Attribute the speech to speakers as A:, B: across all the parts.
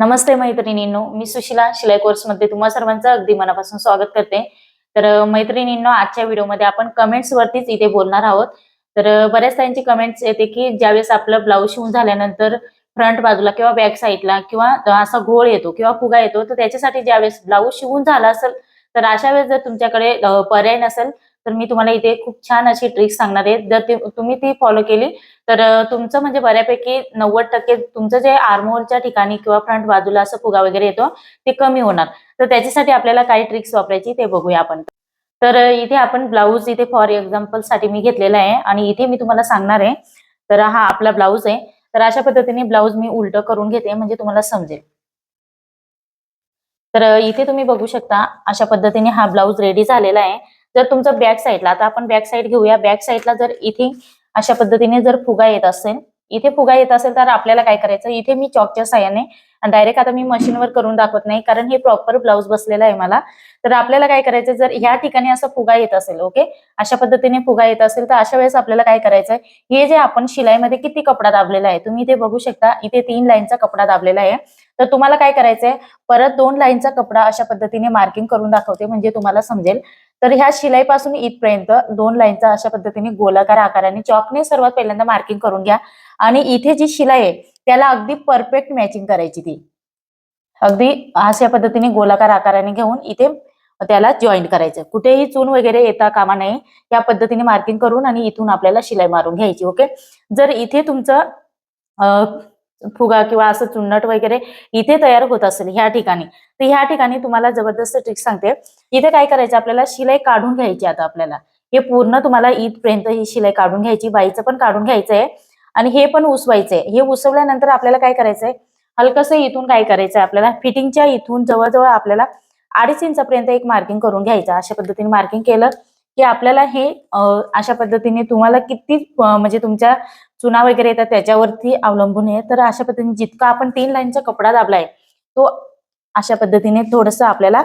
A: नमस्ते मैत्रिणींनो मी सुशिला शिलाई कोर्समध्ये तुम्हा सर्वांचं अगदी मनापासून स्वागत करते. तर मैत्रिणींनो आजच्या व्हिडिओमध्ये आपण कमेंट्स वरतीच इथे बोलणार आहोत. तर बऱ्याच त्यांची कमेंट्स येते की ज्यावेळेस आपलं ब्लाऊज शिवून झाल्यानंतर फ्रंट बाजूला किंवा बॅक साईडला किंवा असा घोळ येतो किंवा फुगा येतो तर त्याच्यासाठी ज्यावेळेस ब्लाऊज शिवून झाला असेल तर अशा वेळेस जर तुमच्याकडे पर्याय नसेल तर मी तुम्हाला इथे खूप छान अशी ट्रिक सांगणार आहे. जर तुम्ही ती फॉलो केली तर तुमचं म्हणजे बऱ्यापैकी नव्वद टक्के तुमचं जे आर्मोलच्या ठिकाणी किंवा फ्रंट बाजूला असं फुगा वगैरे येतो ते कमी होणार. तर त्याच्यासाठी आपल्याला काही ट्रिक्स वापरायची ते बघूया आपण. तर इथे आपण ब्लाऊज इथे फॉर एक्झाम्पलसाठी मी घेतलेला आहे आणि इथे मी तुम्हाला सांगणार आहे. तर हा आपला ब्लाऊज आहे. तर अशा पद्धतीने ब्लाऊज मी उलट करून घेते म्हणजे तुम्हाला समजेल. तर इथे तुम्ही बघू शकता अशा पद्धतीने हा ब्लाऊज रेडी झालेला आहे. जर तुमचं बॅक साईडला आता आपण बॅक साईड घेऊया. बॅक साईडला जर इथे अशा पद्धतीने जर फुगा येत असेल इथे फुगा येत असेल तर आपल्याला काय करायचं? इथे मी चॉकच्या साह्याने डायरेक्ट आता मी मशीनवर करून दाखवत नाही कारण हे प्रॉपर ब्लाऊज बसलेला आहे मला. तर आपल्याला काय करायचं जर ह्या ठिकाणी असं फुगा येत असेल ओके अशा पद्धतीने फुगा येत असेल तर अशा वेळेस आपल्याला काय करायचंय? हे जे आपण शिलाईमध्ये किती कपडा दाबलेला आहे तुम्ही इथे बघू शकता इथे तीन लाईनचा कपडा दाबलेला आहे. तर तुम्हाला काय करायचंय? परत दोन लाईनचा कपडा अशा पद्धतीने मार्किंग करून दाखवते म्हणजे तुम्हाला समजेल. तर ह्या शिलाईपासून इथपर्यंत दोन लाईनचा अशा पद्धतीने गोलाकार आकाराने चॉकने सर्वात पहिल्यांदा मार्किंग करून घ्या. आणि इथे जी शिलाई आहे त्याला अगदी परफेक्ट मॅचिंग करायची ती. अगदी अशा पद्धतीने गोलाकार आकाराने घेऊन इथे त्याला जॉईंट करायचं कुठेही चून वगैरे येता कामा नये या पद्धतीने मार्किंग करून आणि इथून आपल्याला शिलाई मारून घ्यायची ओके जर इथे तुमचं फुगा किंवा असं चुन्नट वगैरे इथे तयार होत असेल ह्या ठिकाणी. तर ह्या ठिकाणी तुम्हाला जबरदस्त ट्रिक सांगते. इथे काय करायचं? आपल्याला शिलाई काढून घ्यायची आता आपल्याला. हे पूर्ण तुम्हाला ईदपर्यंत ही शिलाई काढून घ्यायची बाईचं पण काढून घ्यायचंय आणि हे पण उसवायचंय. हे उसवल्यानंतर आपल्याला काय करायचंय? हलकसं इथून काय करायचंय आपल्याला? फिटिंगच्या इथून जवळजवळ आपल्याला अडीच इंचापर्यंत एक मार्किंग करून घ्यायचं. अशा पद्धतीने मार्किंग केलं की आपल्याला हे अशा पद्धतीने तुम्हाला किती म्हणजे तुमच्या चुना वगैरे येतात त्याच्यावरती अवलंबून आहे. तर अशा पद्धतीने जितका आपण तीन लाईनचा कपडा दाबलाय तो अशा पद्धतीने थोडस आपल्याला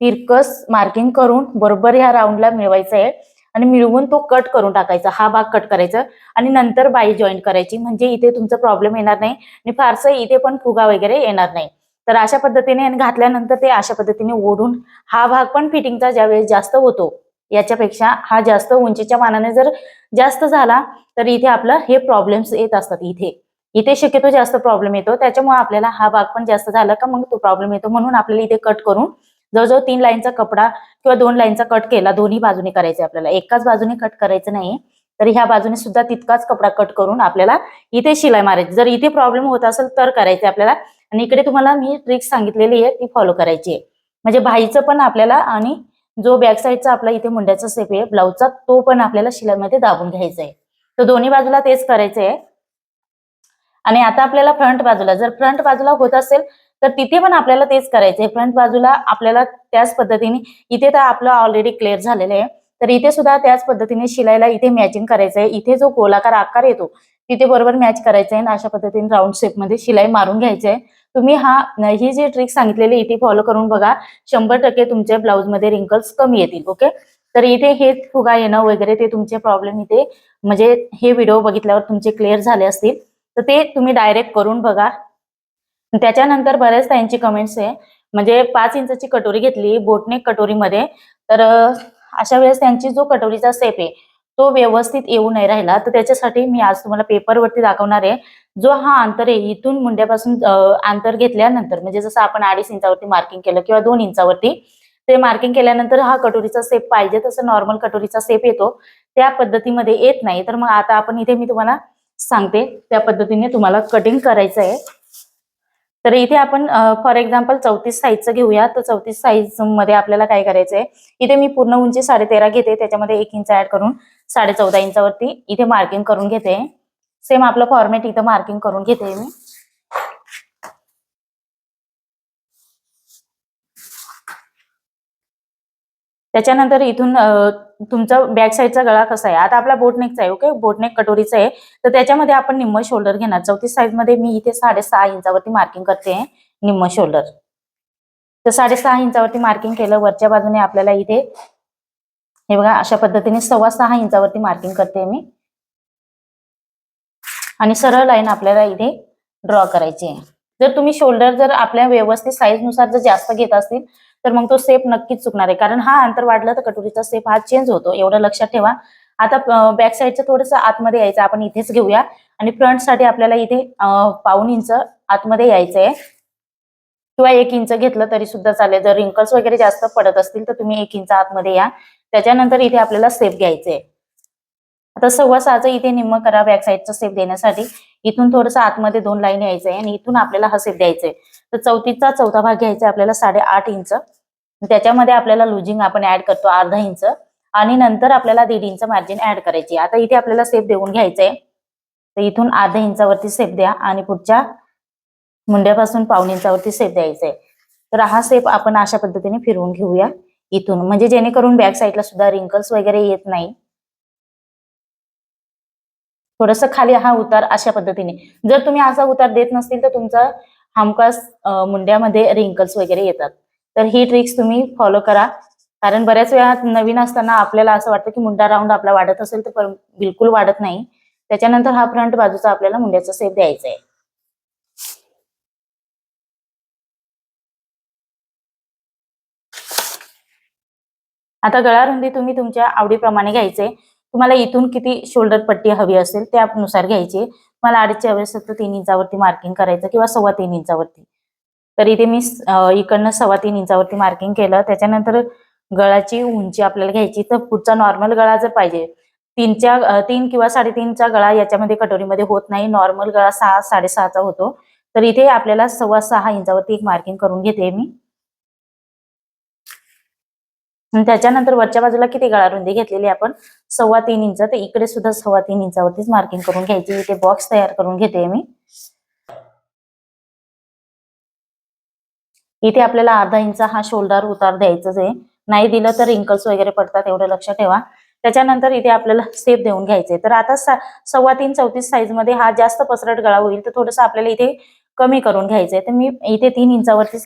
A: तिरकस मार्किंग करून बरोबर ह्या राऊंडला मिळवायचं आहे. आणि मिळवून तो कट करून टाकायचा हा भाग कट करायचा. आणि नंतर बाई जॉईन करायची. म्हणजे इथे तुमचा प्रॉब्लेम येणार नाही आणि फारसं इथे पण फुगा वगैरे येणार नाही. तर अशा पद्धतीने आणि घातल्यानंतर ते अशा पद्धतीने ओढून हा भाग पण फिटिंगचा ज्यावेळेस जास्त होतो याच्यापेक्षा हा जास्त उंचीच्या मानाने जर जास्त झाला तर इथे आपलं हे प्रॉब्लेम्स येत असतात इथे. इथे शक्यतो जास्त प्रॉब्लेम येतो. त्याच्यामुळे आपल्याला हा भाग पण जास्त झाला का मग तो प्रॉब्लेम येतो. म्हणून आपल्याला इथे कट करून जवळजवळ तीन लाईनचा कपडा किंवा दोन लाईनचा कट केला. दोन्ही बाजूने करायचे आपल्याला. एकाच बाजूने कट करायचं नाही तर ह्या बाजूने सुद्धा तितकाच कपडा कट करून आपल्याला इथे शिलाई मारायची. जर इथे प्रॉब्लेम होत असेल तर करायचे आपल्याला. आणि इकडे तुम्हाला मी ट्रिक्स सांगितलेली आहे ती फॉलो करायची आहे. म्हणजे भाईचं पण आपल्याला आणि जो बॅक साईडचा आपला इथे मुंड्याचा सेप आहे ब्लाऊजचा तो पण आपल्याला शिलाईमध्ये दाबून घ्यायचा आहे तर दोन्ही बाजूला तेच करायचं आहे आणि आता आपल्याला फ्रंट बाजूला जर फ्रंट बाजूला होत असेल तर तिथे पण आपल्याला तेच करायचं आहे फ्रंट बाजूला आपल्याला त्याच पद्धतीने इथे तर आपलं ऑलरेडी क्लिअर झालेलं आहे. तर इथे सुद्धा त्याच पद्धतीने शिलाईला इथे मॅचिंग करायचं आहे इथे जो गोलाकार आकार येतो तिथे बरोबर मॅच करायचं आहे आणि अशा पद्धतीने राऊंड शेपमध्ये शिलाई मारून घ्यायची आहे तुम्ही हा ही जी ट्रिक सांगितलेली इथे फॉलो करून बघा. शंभर टक्के तुमच्या ब्लाऊजमध्ये रिंकल्स कमी येतील ओके तर इथे हे फुगा येणं वगैरे ते तुमचे प्रॉब्लेम इथे म्हणजे हे व्हिडिओ बघितल्यावर तुमचे क्लिअर झाले असतील. तर ते तुम्ही डायरेक्ट करून बघा. त्याच्यानंतर बऱ्याच त्यांची कमेंट्स आहे म्हणजे पाच इंचाची कटोरी घेतली बोटनेक कटोरीमध्ये. तर अशा वेळेस त्यांची जो कटोरीचा सेप आहे तो व्यवस्थित येऊ नाही राहिला तर त्याच्यासाठी मी आज तुम्हाला पेपरवरती दाखवणार आहे. जो हा अंतर आहे इथून मुंड्यापासून अंतर घेतल्यानंतर म्हणजे जसं आपण अडीच इंचावरती मार्किंग केलं किंवा दोन इंचावरती ते मार्किंग केल्यानंतर हा कटोरीचा सेप पाहिजे तसं नॉर्मल कटोरीचा सेप येतो. त्या पद्धतीमध्ये येत नाही. तर मग आता आपण इथे मी तुम्हाला सांगते त्या पद्धतीने तुम्हाला कटिंग करायचं आहे. तर इथे आपण फॉर एक्झाम्पल चौतीस साईजचं घेऊया. तर चौतीस साईजमध्ये आपल्याला काय करायचं आहे इथे मी पूर्ण उंची साडे तेरा घेते त्याच्यामध्ये एक इंच ऍड करून. साडे चौदा इंचावरती इथे मार्किंग करून घेते. सेम आपलं फॉर्मेट इथं मार्किंग करून घेते मी. त्याच्यानंतर इथून तुमचा बॅक साईडचा गळा कसा आहे? आता आपला बोटनेकचा आहे ओके बोटनेक कटोरीचा आहे. तर त्याच्यामध्ये आपण निम्म शोल्डर घेणार. चौतीस साईजमध्ये मी इथे साडेसहा इंचावरती मार्किंग करते. निम्म शोल्डर तर साडेसहा इंचावरती मार्किंग केलं वरच्या बाजूने आपल्याला इथे हे बघा अशा पद्धतीने सव्वा सहा इंचावरती मार्किंग करते मी. आणि सरळ लाईन आपल्याला इथे ड्रॉ करायची आहे. जर तुम्ही शोल्डर जर आपल्या व्यवस्थित साईजनुसार जर जास्त घेत असतील तर मग तो सेप नक्कीच चुकणार आहे. कारण हा अंतर वाढलं तर कटोरीचा सेप हा चेंज होतो. एवढं लक्षात ठेवा. आता बॅक साईडचं थोडंसं आतमध्ये यायचं. आपण इथेच घेऊया. आणि फ्रंटसाठी आपल्याला इथे पाऊन पाऊण इंच आतमध्ये यायचंय. किंवा एक इंच घेतलं तरी सुद्धा चालेल. जर रिंकल्स वगैरे जास्त पडत असतील तर तुम्ही एक इंच आतमध्ये या. त्याच्यानंतर इथे आपल्याला सेप घ्यायचे आता सव्वा सहाचं इथे निम्म करा बॅक साईडचा सेप देण्यासाठी. इथून थोडंसं आतमध्ये दोन लाईन यायचंय आणि इथून आपल्याला हा सेप द्यायचंय तर चौथीचा चौथा भाग घ्यायचा आपल्याला साडेआठ इंच. त्याच्यामध्ये आपल्याला लुजिंग आपण ऍड करतो अर्धा इंच. आणि नंतर आपल्याला दीड इंच मार्जिन ऍड करायची आता इथे आपल्याला सेप देऊन घ्यायचंय तर इथून अर्धा इंचावरती सेप द्या आणि पुढच्या मुंड्यापासून पाऊण इंचावरती सेप द्यायचंय तर हा सेप आपण अशा पद्धतीने फिरवून घेऊया. इथून. म्हणजे जेणेकरून बॅक साईडला सुद्धा रिंकल्स वगैरे येत नाही. थोडस खाली हा उतार अशा पद्धतीने. जर तुम्ही असा उतार देत नसतील तर तुमचा हमखास मुंड्यामध्ये रिंकल्स वगैरे येतात. तर ही ट्रिक्स तुम्ही फॉलो करा. कारण बऱ्याच वेळा नवीन असताना आपल्याला असं वाटतं की मुंडा राऊंड आपला वाढत असेल तर बिलकुल वाढत नाही. त्याच्यानंतर हा फ्रंट बाजूचा आपल्याला मुंड्याचा सेप द्यायचा आहे. आता गळा रुंदी तुम्ही तुमच्या आवडीप्रमाणे घ्यायचे. तुम्हाला इथून किती शोल्डर पट्टी हवी असेल त्यानुसार घ्यायची. तुम्हाला अडीचशे हवी असेल तर तीन इंचावरती मार्किंग करायचं किंवा सव्वा तीन इंचावरती. तर इथे मी इकडनं सव्वा तीन इंचावरती मार्किंग केलं. त्याच्यानंतर गळाची उंची आपल्याला घ्यायची. तर पुढचा नॉर्मल गळा जर पाहिजे तीनच्या तीन किंवा साडेतीनचा गळा याच्यामध्ये कटोरीमध्ये होत नाही. नॉर्मल गळा सहा साडेसहाचा होतो. तर इथे आपल्याला सव्वा सहा इंचावरती एक मार्किंग करून घेते मी. त्याच्यानंतर वरच्या बाजूला किती गळा रुंदी घेतलेली आहे आपण? सव्वा तीन इंच. तर इकडे सुद्धा सव्वा तीन इंचावरतीच मार्किंग करून घ्यायची. इथे बॉक्स तयार करून घेते मी. इथे आपल्याला अर्धा इंच हा शोल्डर उतार द्यायचाच आहे. नाही दिलं तर रिंकल्स वगैरे पडतात एवढं लक्षात ठेवा. त्याच्यानंतर इथे आपल्याला स्टेप देऊन घ्यायचे. तर आता सव्वा तीन चौतीस साईजमध्ये हा जास्त पसरट गळा होईल तर थोडस आपल्याला इथे कमी करून घ्यायचंय. तर मी इथे तीन इंचावरती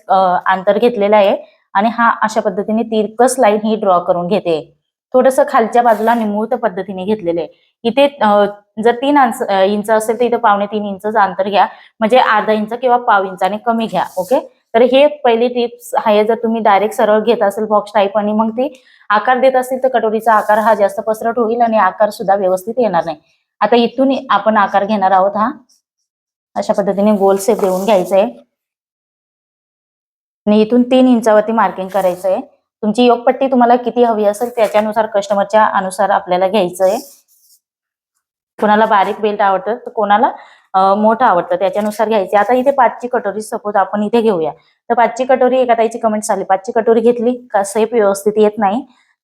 A: अंतर घेतलेलं आहे. आणि हा अशा पद्धतीने तिरकस लाईन ही ड्रॉ करून घेते. थोडस खालच्या बाजूला निमूर्त पद्धतीने घेतलेले. इथे जर तीन इंच असेल तर इथे पावणे तीन इंच अंतर घ्या. म्हणजे अर्धा इंच किंवा पाव इंचाने कमी घ्या ओके? तर हे पहिली टिप्स आहे जर तुम्ही डायरेक्ट सरळ घेत असेल बॉक्स टाईप आणि मग ती आकार देत असेल तर कटोरीचा आकार हा जास्त पसरट होईल आणि आकार सुद्धा व्यवस्थित येणार नाही. आता इथून आपण आकार घेणार आहोत हा. अशा पद्धतीने गोल सेप देऊन घ्यायचा आहे आणि इथून तीन इंचावरती मार्किंग करायचं आहे तुमची योगपट्टी तुम्हाला किती हवी असेल त्याच्यानुसार कस्टमरच्या अनुसार आपल्याला घ्यायचं आहे कोणाला बारीक बेल्ट आवडतं तर कोणाला मोठं आवडतं त्याच्यानुसार घ्यायचे आता इथे पाचची कटोरी सपोज आपण इथे घेऊया. तर पाचची कटोरी एका ताईची कमेंट आली. पाचची कटोरी घेतली का सेप व्यवस्थित येत नाही.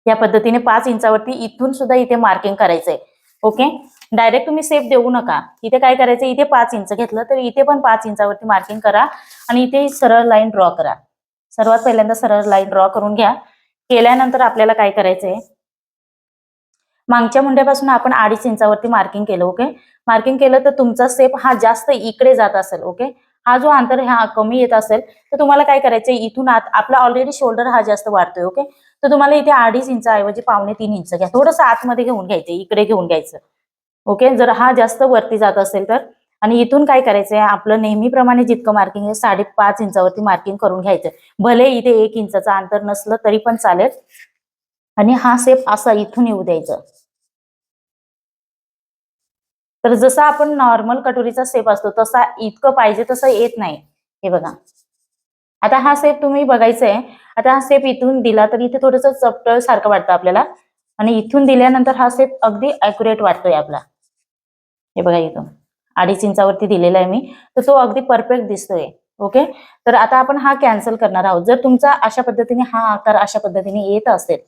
A: या पद्धतीने पाच इंचावरती इथून सुद्धा इथे मार्किंग करायचंय. ओके डायरेक्ट तुम्ही सेप देऊ नका. इथे काय करायचं? इथे पाच इंच घेतलं तर इथे पण पाच इंचावरती मार्किंग करा आणि इथे सरळ लाईन ड्रॉ करा. सर्वात पहिल्यांदा सरळ लाईन ड्रॉ करून घ्या. केल्यानंतर आपल्याला काय करायचंय? मागच्या मुंड्यापासून आपण अडीच इंचावरती मार्किंग केलं ओके मार्किंग केलं तर तुमचा सेप हा जास्त इकडे जात असेल ओके हा जो अंतर हा कमी येत असेल तर तुम्हाला काय करायचंय? इथून आत आपला ऑलरेडी शोल्डर हा जास्त वाढतोय ओके तर तुम्हाला इथे अडीच इंचाऐवजी पावणे तीन इंच घ्या. थोडंसं आतमध्ये घेऊन घ्यायचं इकडे घेऊन घ्यायचं. ओके? जर हा जास्त वरती जात असेल तर? आणि इथून काय करायचंय? आपलं नेहमीप्रमाणे जितकं मार्किंग आहे साडेपाच इंचावरती मार्किंग करून घ्यायचं भले इथे एक इंचाचं अंतर नसलं तरी पण चालेल. आणि हा सेप असा इथून येऊ द्यायचं. तर जसा आपण नॉर्मल कटोरीचा सेप असतो तसा इतकं पाहिजे तसं येत नाही. हे बघा. आता हा सेप तुम्ही बघायचा आहे आता हा सेप इथून दिला तर इथे थोडस चपटळ सारखं वाटतं आपल्याला. आणि इथून दिल्यानंतर हा सेप अगदी अॅक्युरेट वाटतोय आपला. हे बघा इथून. अडीच इंचावरती दिलेला आहे मी. तर तो अगदी परफेक्ट दिसतोय. ओके तर आता आपण हा कॅन्सल करणार आहोत. जर तुमचा अशा पद्धतीने हा आकार अशा पद्धतीने येत असेल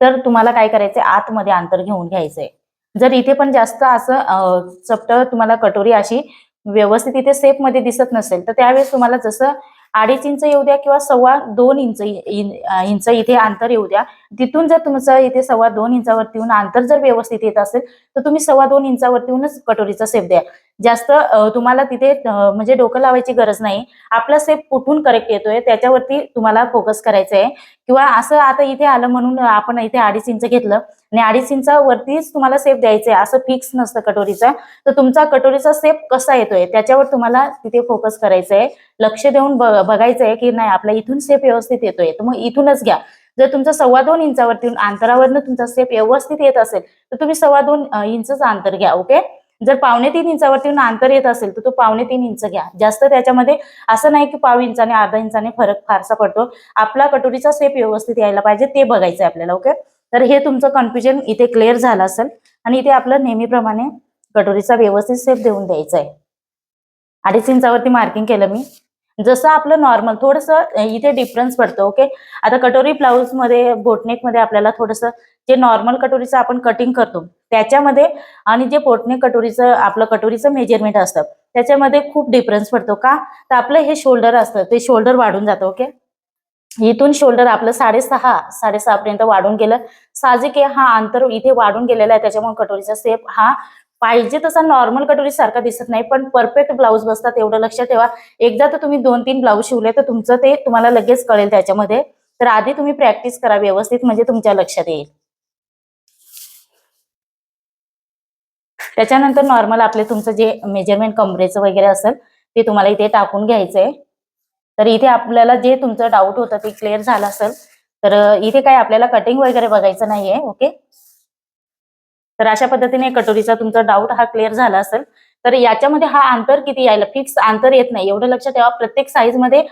A: तर तुम्हाला काय करायचंय? आतमध्ये अंतर घेऊन घ्यायचंय. जर इथे पण जास्त असं चपट तुम्हाला कटोरी अशी व्यवस्थित इथे सेपमध्ये दिसत नसेल तर त्यावेळेस तुम्हाला जसं अडीच इंच येऊ द्या किंवा सव्वा दोन इंच इंच इथे अंतर येऊ द्या. तिथून जर तुमचं इथे सव्वा दोन इंचावरती येऊन अंतर जर व्यवस्थित येत असेल तर तुम्ही सव्वा दोन इंचावरती येऊनच कटोरीचा सेप द्या. जास्त तुम्हाला तिथे म्हणजे डोकं लावायची गरज नाही. आपला सेफ कुठून करेक्ट येतोय त्याच्यावरती तुम्हाला फोकस करायचं आहे किंवा असं आता इथे आलं म्हणून आपण इथे अडीच इंच घेतलं आणि अडीच इंचावरतीच तुम्हाला सेफ द्यायचं आहे असं फिक्स नसतं कटोरीचा. तर तुमचा कटोरीचा सेफ कसा येतोय त्याच्यावर तुम्हाला तिथे फोकस करायचं आहे लक्ष देऊन बघायचं आहे की नाही आपला इथून सेफ व्यवस्थित येतोय. तर मग इथूनच घ्या. जर तुमचा सव्वा दोन इंचावरती अंतरावरनं तुमचा सेफ व्यवस्थित येत असेल तर तुम्ही सव्वा दोन इंचच अंतर घ्या ओके जर पावणे तीन इंचावरती अंतर येत असेल तर तो पावणे तीन इंच घ्या. जास्त त्याच्यामध्ये असं नाही की पाव इंचाने अर्धा इंचाने फरक फारसा पडतो. आपला कटोरीचा सेप व्यवस्थित यायला पाहिजे ते बघायचं आहे आपल्याला ओके तर हे तुमचं कन्फ्युजन इथे क्लिअर झालं असेल आणि इथे आपलं नेहमीप्रमाणे कटोरीचा व्यवस्थित सेप देऊन द्यायचा आहे अडीच इंचावरती मार्किंग केलं मी. जसं आपलं नॉर्मल थोडंसं इथे डिफरन्स पडतो ओके आता कटोरी ब्लाऊजमध्ये बोटनेकमध्ये आपल्याला थोडंसं जे नॉर्मल कटोरीचं आपण कटिंग करतो त्याच्यामध्ये आणि जे पोटणे कटोरीचं आपलं कटोरीचं मेजरमेंट असतं त्याच्यामध्ये खूप डिफरन्स पडतो का? तर आपलं हे शोल्डर असतं ते शोल्डर वाढून जातं ओके इथून शोल्डर आपलं साडेसहा साडेसहा पर्यंत वाढून गेलं. साहजिक आहे हा अंतर इथे वाढून गेलेला आहे त्याच्यामुळे कटोरीचा सेप हा पाहिजे तसा नॉर्मल कटोरी सारखा दिसत नाही पण परफेक्ट ब्लाऊज बसतात एवढं लक्षात ठेवा. एकदा तर तुम्ही दोन तीन ब्लाऊज शिवले तर तुमचं ते तुम्हाला लगेच कळेल त्याच्यामध्ये. तर आधी तुम्ही प्रॅक्टिस करा व्यवस्थित म्हणजे तुमच्या लक्षात येईल. त्याच्यानंतर नॉर्मल आपले तुमचं जे मेजरमेंट कमरेचं वगैरे असेल ते तुम्हाला इथे टाकून घ्यायचंय. तर इथे आपल्याला जे तुमचं डाऊट होतं ते क्लिअर झालं असेल तर इथे काय आपल्याला कटिंग वगैरे बघायचं नाहीये ओके तर अशा पद्धतीने कटोरीचा तुमचा डाऊट हा क्लिअर झाला असेल. तर याच्यामध्ये हा अंतर किती यायला फिक्स अंतर येत नाही. एवढं लक्षात ठेवा प्रत्येक साईजमध्ये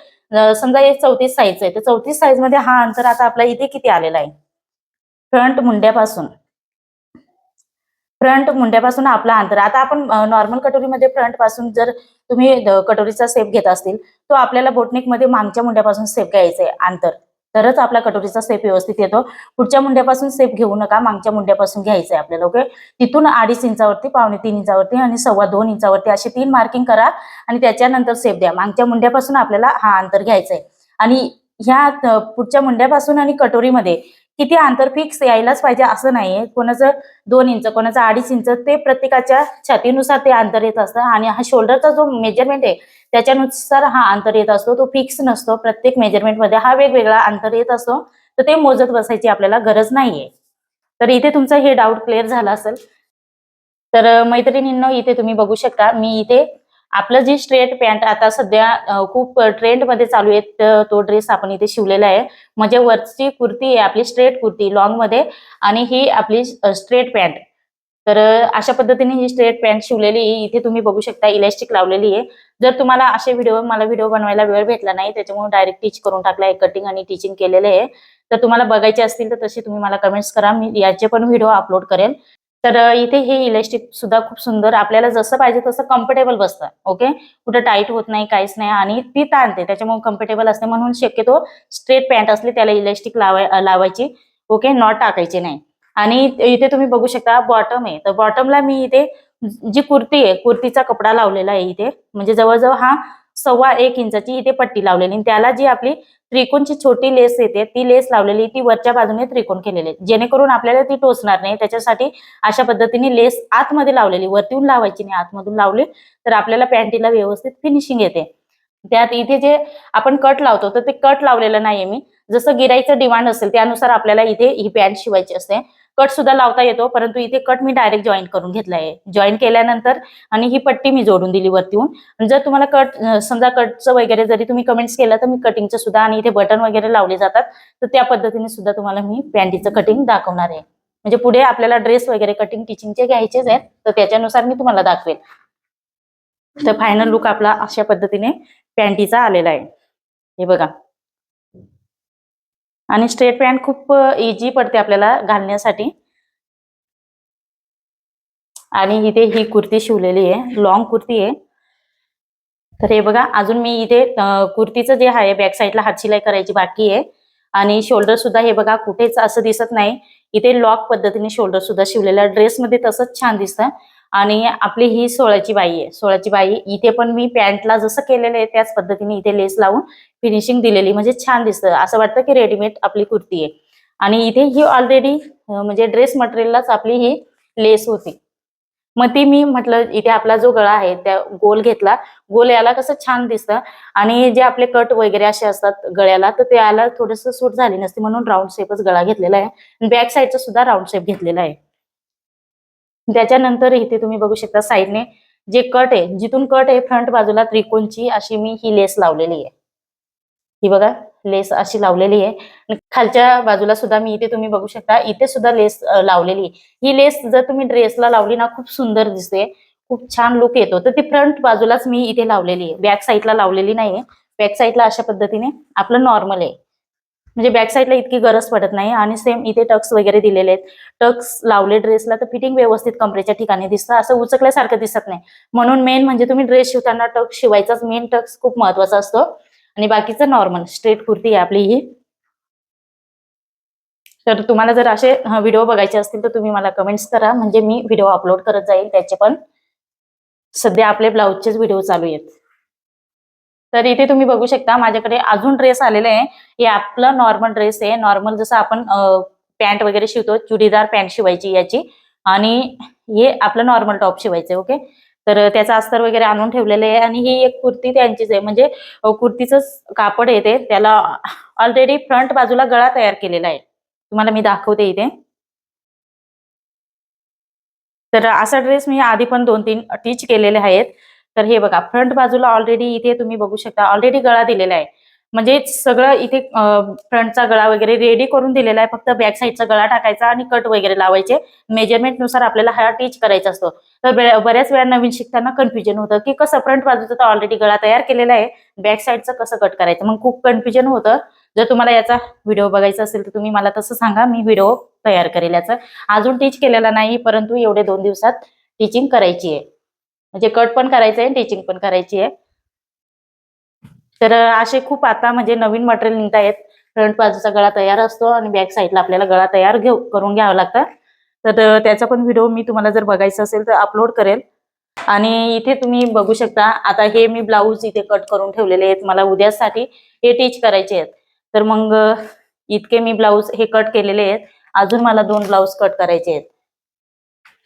A: समजा हे चौतीस साईज आहे तर चौतीस साईजमध्ये हा अंतर आता आपला इथे किती आलेला आहे? फ्रंट मुंड्यापासून. फ्रंट मुंड्यापासून आपला अंतर आता आपण नॉर्मल कटोरीमध्ये फ्रंटपासून जर तुम्ही कटोरीचा सेप घेत असतील तो आपल्याला बोटनेकमध्ये मागच्या मुंड्यापासून सेप घ्यायचा आहे अंतर. तरच आपला कटोरीचा सेप व्यवस्थित येतो. पुढच्या मुंड्यापासून सेप घेऊ नका मागच्या मुंड्यापासून घ्यायचं आहे आपल्याला ओके तिथून अडीच इंचावरती पावणे तीन इंचावरती आणि सव्वा दोन इंचावरती अशी तीन मार्किंग करा आणि त्याच्यानंतर सेप द्या. मागच्या मुंड्यापासून आपल्याला हा अंतर घ्यायचा आहे. आणि ह्या पुढच्या मुंड्यापासून आणि कटोरीमध्ये किती अंतर फिक्स यायलाच पाहिजे असं नाहीये. कोणाचं दोन इंच कोणाचं अडीच इंच ते प्रत्येकाच्या छातीनुसार ते अंतर येत असतं. आणि हा शोल्डरचा जो मेजरमेंट आहे त्याच्यानुसार हा अंतर येत असतो. तो फिक्स नसतो. प्रत्येक मेजरमेंटमध्ये हा वेगवेगळा अंतर येत असतो. तर ते मोजत बसायची आपल्याला गरज नाहीये. तर इथे तुमचा हे डाऊट क्लिअर झाला असेल. तर मैत्रिणींनो इथे तुम्ही बघू शकता. मी इथे आपलं जी स्ट्रेट पॅन्ट आता सध्या खूप ट्रेंडमध्ये चालू आहे तो ड्रेस आपण इथे शिवलेला आहे. म्हणजे वरची कुर्ती आहे आपली स्ट्रेट कुर्ती लॉंगमध्ये. आणि ही आपली स्ट्रेट पॅन्ट तर अशा पद्धतीने ही स्ट्रेट पॅन्ट शिवलेली आहे. इथे तुम्ही बघू शकता इलास्टिक लावलेली आहे. जर तुम्हाला असे व्हिडिओ मला व्हिडिओ बनवायला वेळ भेटला नाही त्याच्यामुळे डायरेक्ट टीच करून टाकला आहे कटिंग आणि टीचिंग केलेले आहे. तर तुम्हाला बघायचे असतील तर तसे तुम्ही मला कमेंट्स करा. मी याचे पण व्हिडिओ अपलोड करेल. तर इथे हे इलास्टिक सुद्धा खूप सुंदर आपल्याला जसं पाहिजे तसं कम्फर्टेबल बसतं ओके कुठं टाईट होत नाही काहीच नाही आणि ती ताणते त्याच्यामुळे कम्फर्टेबल असते म्हणून शक्यतो स्ट्रेट पॅन्ट असली त्याला इलॅस्टिक लावाय लावायची ओके नॉट टाकायचे नाही. आणि इथे तुम्ही बघू शकता बॉटम आहे. तर बॉटमला मी इथे जी कुर्ती आहे कुर्तीचा कपडा लावलेला आहे इथे. म्हणजे जवळजवळ हा सव्वा एक इंचाची इथे पट्टी लावलेली. आणि त्याला जी आपली त्रिकोणची छोटी लेस येते ती लेस लावलेली ती वरच्या बाजूने त्रिकोण केलेली जेणेकरून आपल्याला ती टोचणार नाही. त्याच्यासाठी अशा पद्धतीने लेस आतमध्ये लावलेली वरतीहून लावायची नाही आतमधून लावली तर आपल्याला पॅन्टीला व्यवस्थित फिनिशिंग येते. त्यात इथे जे आपण कट लावतो तर ते कट लावलेलं नाहीये मी. जसं गिराईचं डिमांड असेल त्यानुसार आपल्याला इथे ही पॅन्ट शिवायची असते. कट सुद्धा लावता येतो परंतु इथे कट मी डायरेक्ट जॉईन करून घेतला आहे जॉईन केल्यानंतर आणि ही पट्टी मी जोडून दिली वरती येऊन जर तुम्हाला कट समजा कटचं वगैरे जरी तुम्ही कमेंट्स केलं तर मी कटिंगचं सुद्धा आणि इथे बटन वगैरे लावले जातात. तर त्या पद्धतीने सुद्धा तुम्हाला मी पॅन्टीचं कटिंग दाखवणार आहे. म्हणजे पुढे आपल्याला ड्रेस वगैरे कटिंग टिचिंगचे घ्यायचेच आहेत तर त्याच्यानुसार मी तुम्हाला दाखवेल. तर फायनल लुक आपला अशा पद्धतीने पॅन्टीचा आलेला आहे. हे बघा. आणि स्ट्रेट पॅन्ट खूप इझी पडते आपल्याला घालण्यासाठी. आणि इथे ही कुर्ती शिवलेली आहे लॉंग कुर्ती आहे. तर हे बघा अजून मी इथे कुर्तीचं जे आहे बॅक साईडला हात शिलाई करायची बाकी आहे. आणि शोल्डर सुद्धा हे बघा कुठेच असं दिसत नाही. इथे लॉक पद्धतीने शोल्डर सुद्धा शिवलेला ड्रेसमध्ये तसंच छान दिसतं. आणि आपली ही सोळाची बाई आहे. सोळाची बाई इथे पण मी पॅन्टला जसं केलेलं आहे त्याच पद्धतीने इथे लेस लावून फिनिशिंग दिलेली म्हणजे छान दिसतं. असं वाटतं की रेडीमेड आपली कुर्ती आहे. आणि इथे ही ऑलरेडी म्हणजे ड्रेस मटेरियललाच आपली ही लेस होती. मग ती मी म्हटलं इथे आपला जो गळा आहे त्या गोल घेतला. गोल याला कसं छान दिसतं. आणि जे आपले कट वगैरे असे असतात गळ्याला तर त्याला थोडस सूट झाली नसते म्हणून राऊंड शेपच गळा घेतलेला आहे. बॅक साईडचा सुद्धा राऊंड शेप घेतलेला आहे. त्याच्यानंतर इथे तुम्ही बघू शकता साईडने जे कट आहे जिथून कट आहे फ्रंट बाजूला त्रिकोणची अशी मी ही लेस लावलेली आहे. ही बघा लेस अशी लावलेली आहे. खालच्या बाजूला सुद्धा मी इथे तुम्ही बघू शकता इथे सुद्धा लेस लावलेली आहे. ही लेस जर तुम्ही ड्रेसला लावली ना खूप सुंदर दिसते. खूप छान लुक येतो. तर ती फ्रंट बाजूलाच मी इथे लावलेली आहे. बॅक साईडला लावलेली नाहीये. बॅक साईडला अशा पद्धतीने आपलं नॉर्मल आहे. म्हणजे बॅक साईडला इतकी गरज पडत नाही आणि सेम इथे टक्स वगैरे दिलेले आहेत. टक्स लावले ड्रेसला तर फिटिंग व्यवस्थित कमरेच्या ठिकाणी दिसतं. असं उचकल्यासारखं दिसत नाही. म्हणून मेन म्हणजे तुम्ही ड्रेस शिवताना टक्स शिवायचाच मेन टक्स खूप महत्त्वाचा असतो. आणि बाकीचं नॉर्मल स्ट्रेट कुर्ती आहे आपली ही. तर तुम्हाला जर असे व्हिडिओ बघायचे असतील तर तुम्ही मला कमेंट्स करा. म्हणजे मी व्हिडिओ अपलोड करत जाईल. त्याचे पण सध्या आपले ब्लाऊजचेच व्हिडिओ चालू आहेत. तर इथे तुम्ही बघू शकता माझ्याकडे अजून ड्रेस आलेले आहे. हे आपलं नॉर्मल ड्रेस आहे. नॉर्मल जसं आपण पॅन्ट वगैरे शिवतो चुडीदार पॅन्ट शिवायची याची. आणि हे आपलं नॉर्मल टॉप शिवायचे ओके तर त्याचा अस्तर वगैरे आणून ठेवलेलं आहे. आणि ही एक कुर्ती त्यांचीच आहे. म्हणजे कुर्तीच कापड येते त्याला ऑलरेडी फ्रंट बाजूला गळा तयार केलेला आहे. तुम्हाला मी दाखवते इथे. तर असा ड्रेस मी आधी पण दोन तीन टीच केलेले आहेत. तर हे बघा फ्रंट बाजूला ऑलरेडी इथे तुम्ही बघू शकता ऑलरेडी गळा दिलेला आहे. म्हणजे सगळं इथे फ्रंटचा गळा वगैरे रेडी करून दिलेला आहे. फक्त बॅक साईडचा गळा टाकायचा आणि कट वगैरे लावायचे. मेजरमेंटनुसार आपल्याला हा टीच करायचा असतो. तर बऱ्याच वेळा नवीन शिकताना कन्फ्युजन होतं की कसं फ्रंट बाजूचा तर ऑलरेडी गळा तयार केलेला आहे. बॅक साईडचं कसं कट करायचं? मग खूप कन्फ्युजन होतं. जर तुम्हाला याचा व्हिडिओ बघायचा असेल तर तुम्ही मला तसं सांगा. मी व्हिडिओ तयार करेल याचा. अजून टीच केलेला नाही परंतु एवढे दोन दिवसात टीचिंग करायची आहे. म्हणजे कट पण करायचं आहे टीचिंग पण करायची आहे. तर असे खूप आता म्हणजे नवीन मटेरियल निघत आहेत. फ्रंट बाजूचा गळा तयार असतो आणि बॅक साईडला आपल्याला गळा तयार घेऊ करून घ्यावा लागतं तर त्याचा पण व्हिडिओ मी तुम्हाला जर बघायचा असेल तर अपलोड करेल. आणि इथे तुम्ही बघू शकता आता हे मी ब्लाऊज इथे कट करून ठेवलेले आहेत. मला उद्यासाठी हे टीच करायचे आहेत. तर मग इतके मी ब्लाऊज हे कट केलेले आहेत. अजून मला दोन ब्लाऊज कट करायचे आहेत.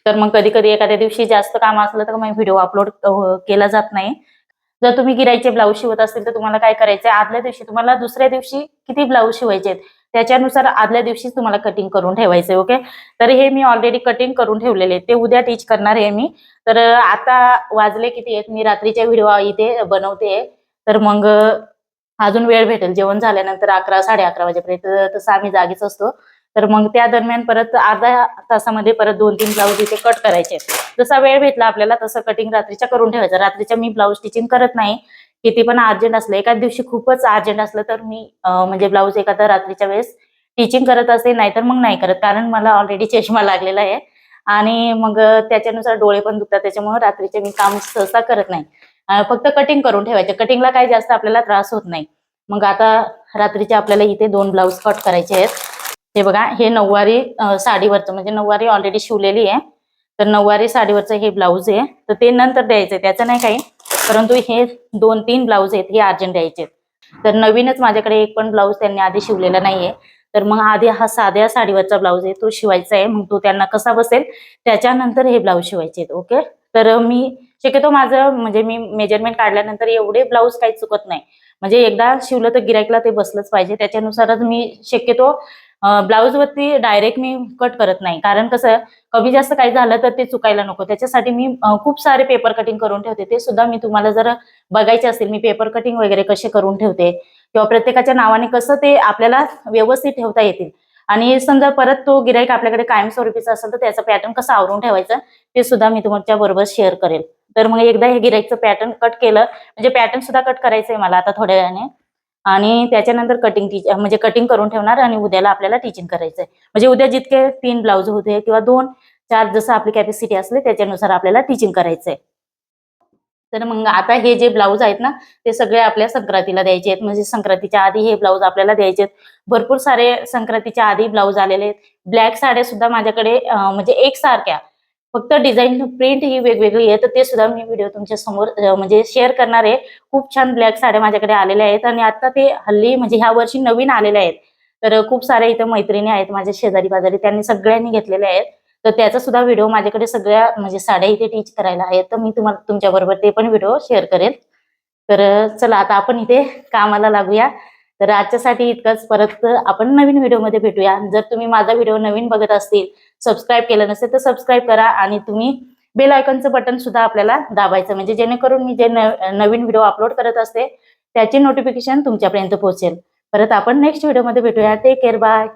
A: तर मग कधी कधी एखाद्या दिवशी जास्त काम असलं तर मग व्हिडिओ अपलोड केला जात नाही. जर तुम्ही गिरायचे ब्लाऊज शिवत असतील तर तुम्हाला काय करायचंय? आदल्या दिवशी तुम्हाला दुसऱ्या दिवशी किती ब्लाऊज शिवायचे आहेत त्याच्यानुसार आदल्या दिवशीच तुम्हाला कटिंग करून ठेवायचंय ओके? तर हे मी ऑलरेडी कटिंग करून ठेवलेले ते उद्या टीच करणार आहे मी. तर आता वाजले किती आहेत? मी रात्रीच्या व्हिडिओ इथे बनवते. तर मग अजून वेळ भेटेल. जेवण झाल्यानंतर अकरा साडे अकरा वाजेपर्यंत तसं आम्ही जागीच असतो. तर मग त्या दरम्यान परत अर्धा तासामध्ये परत दोन तीन ब्लाऊज इथे कट करायचे जसा वेळ भेटला आपल्याला तसं कटिंग रात्रीच्या करून ठेवायचं. रात्रीच्या मी ब्लाऊज स्टिचिंग करत नाही. किती पण अर्जंट असलं एका दिवशी खूपच अर्जंट असलं तर मी म्हणजे ब्लाऊज एखादा रात्रीच्या वेळेस स्टिचिंग करत असेल नाहीतर मग नाही करत. कारण मला ऑलरेडी चष्मा लागलेला आहे. आणि मग त्याच्यानुसार डोळे पण दुखतात. त्याच्यामुळे रात्रीचे मी काम सहसा करत नाही. फक्त कटिंग करून ठेवायचे. कटिंगला काही जास्त आपल्याला त्रास होत नाही. मग आता रात्रीचे आपल्याला इथे दोन ब्लाऊज कट करायचे आहेत. हे बघा हे नऊवारी साडीवरचं म्हणजे नऊवारी ऑलरेडी शिवलेली आहे. तर नऊवारी साडीवरचं हे ब्लाऊज आहे. तर ते नंतर द्यायचं त्याचं नाही काही. परंतु हे दोन तीन ब्लाऊज आहेत हे अर्जंट द्यायचे आहेत तर नवीनच माझ्याकडे एक पण ब्लाऊज त्यांनी आधी शिवलेला नाहीये. तर मग आधी हा साध्या साडीवरचा ब्लाऊज आहे तो शिवायचा आहे. मग तो त्यांना कसा बसेल त्याच्यानंतर हे ब्लाऊज शिवायचे आहेत ओके तर मी शक्यतो माझं म्हणजे मी मेजरमेंट काढल्यानंतर एवढे ब्लाऊज काही चुकत नाही. म्हणजे एकदा शिवलं तर गिरायकला ते बसलंच पाहिजे. त्याच्यानुसारच मी शक्यतो ब्लाऊज वरती डायरेक्ट मी कट करत नाही. कारण कसं कमी जास्त काही झालं तर ते चुकायला नको. त्याच्यासाठी मी खूप सारे पेपर कटिंग करून ठेवते. ते सुद्धा मी तुम्हाला जर बघायचे असेल मी पेपर कटिंग वगैरे कसे करून ठेवते किंवा प्रत्येकाच्या नावाने कसं ते आपल्याला व्यवस्थित ठेवता येतील. आणि समजा परत तो गिराईक आपल्याकडे कायमस्वरूपीचा असेल तर त्याचं पॅटर्न कसं आवरून ठेवायचं ते सुद्धा मी तुमच्या बरोबर शेअर करेल. तर मग एकदा हे गिराईकचं पॅटर्न कट केलं म्हणजे पॅटर्न सुद्धा कट करायचंय मला आता थोड्या वेळाने. आणि त्याच्यानंतर कटिंग टीच म्हणजे कटिंग करून ठेवणार आणि उद्याला आपल्याला टीचिंग करायचंय. म्हणजे उद्या जितके तीन ब्लाऊज होते किंवा दोन चार जसं आपली कॅपॅसिटी असली त्याच्यानुसार आपल्याला टीचिंग करायचंय. तर मग आता हे जे ब्लाऊज आहेत ना ते सगळे आपल्या संक्रांतीला द्यायचे आहेत. म्हणजे संक्रांतीच्या आधी हे ब्लाऊज आपल्याला द्यायचे आहेत. भरपूर सारे संक्रांतीच्या आधी ब्लाऊज आलेले आहेत. ब्लॅक साड्या सुद्धा माझ्याकडे म्हणजे एकसारख्या. फक्त डिझाईन प्रिंट ही वेगवेगळी आहे तर ते सुद्धा मी व्हिडिओ तुमच्यासमोर म्हणजे शेअर करणार आहे. खूप छान ब्लॅक साड्या माझ्याकडे आलेल्या आहेत आणि आता ते हल्ली म्हणजे ह्या वर्षी नवीन आलेल्या आहेत. तर खूप साऱ्या इथं मैत्रिणी आहेत माझ्या शेजारी पाजारी त्यांनी सगळ्यांनी घेतलेल्या आहेत. तर त्याचा सुद्धा व्हिडिओ माझ्याकडे सगळ्या म्हणजे साड्या इथे टीच करायला आहेत. तर मी तुम्हाला तुमच्याबरोबर ते पण व्हिडिओ शेअर करेल. तर चला आता आपण इथे कामाला लागूया. तर आजच्यासाठी इतकंच. परत आपण नवीन व्हिडिओमध्ये भेटूया. जर तुम्ही माझा व्हिडिओ नवीन बघत असतील सबस्क्राईब केलं नसेल तर सबस्क्राईब करा आणि तुम्ही बेल आयकॉनचं बटन सुद्धा आपल्याला दाबायचं. म्हणजे जेणेकरून मी जे नवीन व्हिडिओ अपलोड करत असते त्याची नोटिफिकेशन तुमच्यापर्यंत पोहोचेल. परत आपण नेक्स्ट व्हिडिओमध्ये भेटूया. Take care bye